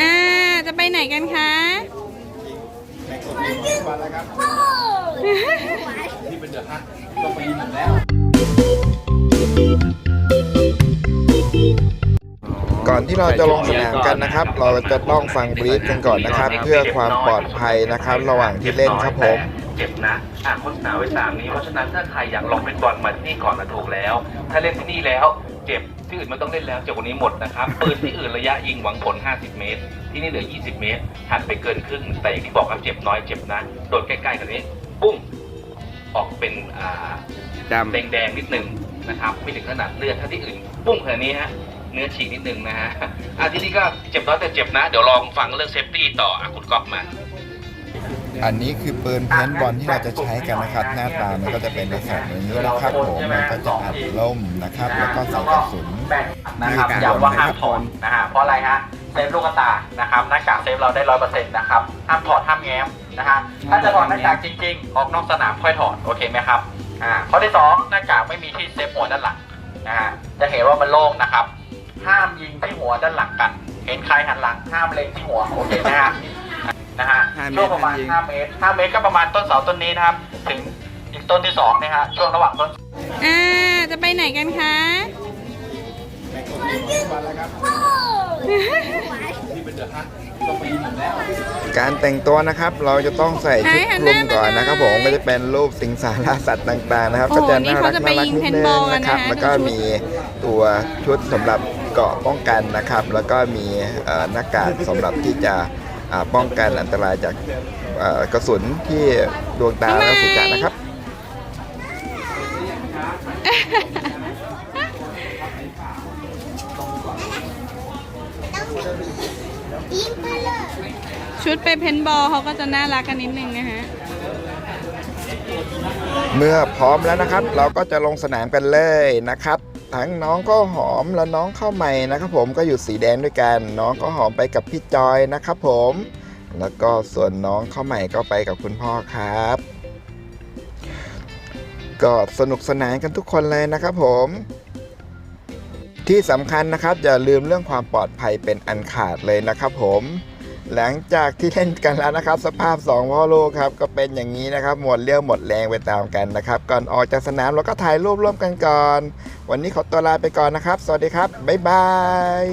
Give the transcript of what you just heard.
อ่า จะไปไหนกันคะที่เป็นเดือดฮักต้องไปยินหมดแล้ว ก่อนที่เราจะลงสนามกันนะครับ เราจะต้องฟังบรีฟกันก่อนนะครับ เพื่อความปลอดภัยนะครับ ระหว่างที่เล่นครับผม เจ็บนะอะโฆษณาไว้ตามนี้ เพราะฉะนั้นถ้าใครอยากลองเป็นบอลมาที่นี่ก่อนนะถูกแล้ว ถ้าเล่นที่นี่แล้วเจ็บที่อื่นไม่ต้องเล่นแล้วเจ็บกว่านี้หมดนะครับปืนที่อื่นระยะยิงหวังผล 50 เมตร ที่นี่เหลือ 20 เมตรหักไปเกินครึ่งแต่อย่างที่บอกครับเจ็บน้อยเจ็บนะโดนใกล้ๆกันนี้ปุ้งออกเป็นอ่าดำแดงๆนิดนึงนะครับไม่ถึงขนาดเลือดถ้าที่อื่น ปุ้งขนาดนี้ฮะเนื้อฉีกนิดนึงนะฮะอะที่นี่ก็เจ็บน้อยแต่เจ็บนะ เดี๋ยวลองฟังเรื่องเซฟตี้ต่ออะคุณก๊อฟมา อันนี้คือปืนเพนบอลที่เราจะใช้กันนะครับ หน้าตามันก็จะเป็นลักษณะอย่างนี้นะครับผมมันก็จะอัดล่มนะครับ แล้วก็ใส่กระสุนนะครับนี่คือย้ำว่าการห้ามถอดนะฮะเพราะอะไรฮะเซฟลูกตานะครับหน้ากากเซฟเราได้ร้อยเปอร์เซ็นต์นะครับห้ามถอดห้ามแง้มนะฮะถ้าจะถอดหน้ากากจริง ๆ ออกนอกสนามค่อยถอดโอเคไหมครับอ่าข้อที่สองหน้ากากไม่มีที่เซฟหัวด้านหลังนะฮะจะเห็นว่ามันโล่งนะครับ ห้ามยิงที่หัวด้านหลังกัน เห็นใครหันหลังห้ามเล็งที่หัวโอเคไหมฮะ นะฮะห้าเมตรช่วงประมาณห้ามยิง5เมตร5เมตรก็ประมาณต้นเสาต้นนี้นะครับ ถึงอีกต้นที่สองนะฮะช่วงระหว่างต้น อ่า จะไปไหนกันคะที่เป็นเดือดฮักต้องไปยินหมดแล้วการแต่งตัวนะครับเราจะต้องใส่ชุดคลุมก่อนนะครับผมก็จะเป็นรูปสิงสารสัตว์ต่างๆนะครับ โอ้ก็จะนี่น่าเขารักจะไปน่ารักยิงนิดเพนนึบองลกันนะครับนะคะแล้วก็ดูชุดมีตัวชุดสำหรับเกราะป้องกันนะครับ แล้วก็มีเอ่อหน้ากากสำหรับที่จะอ่า ป้องกันอันตรายจากเอ่อกระสุนที่ดวงตาและศีรษะนะครับ ชุดไปเพนบอลเขาก็จะน่ารักกันนิดนึงนะฮะ เมื่อพร้อมแล้วนะครับ เราก็จะลงสนามกันเลยนะครับ ทั้งน้องก็หอมและน้องเข้าใหม่นะครับผมก็อยู่สีแดงด้วยกัน น้องก็หอมไปกับพี่จอยนะครับผม แล้วก็ส่วนน้องเข้าใหม่ก็ไปกับคุณพ่อครับ ก็สนุกสนานกันทุกคนเลยนะครับผมที่สำคัญนะครับอย่าลืมเรื่องความปลอดภัยเป็นอันขาดเลยนะครับผม หลังจากที่เล่นกันแล้วนะครับ สภาพ 2 พ่อลูกครับก็เป็นอย่างนี้นะครับ หมดเรี่ยวหมดแรงไปตามกันนะครับ ก่อนออกจากสนามเราก็ถ่ายรูปร่วมกันก่อน วันนี้ขอตัวลาไปก่อนนะครับ สวัสดีครับ บ๊ายบาย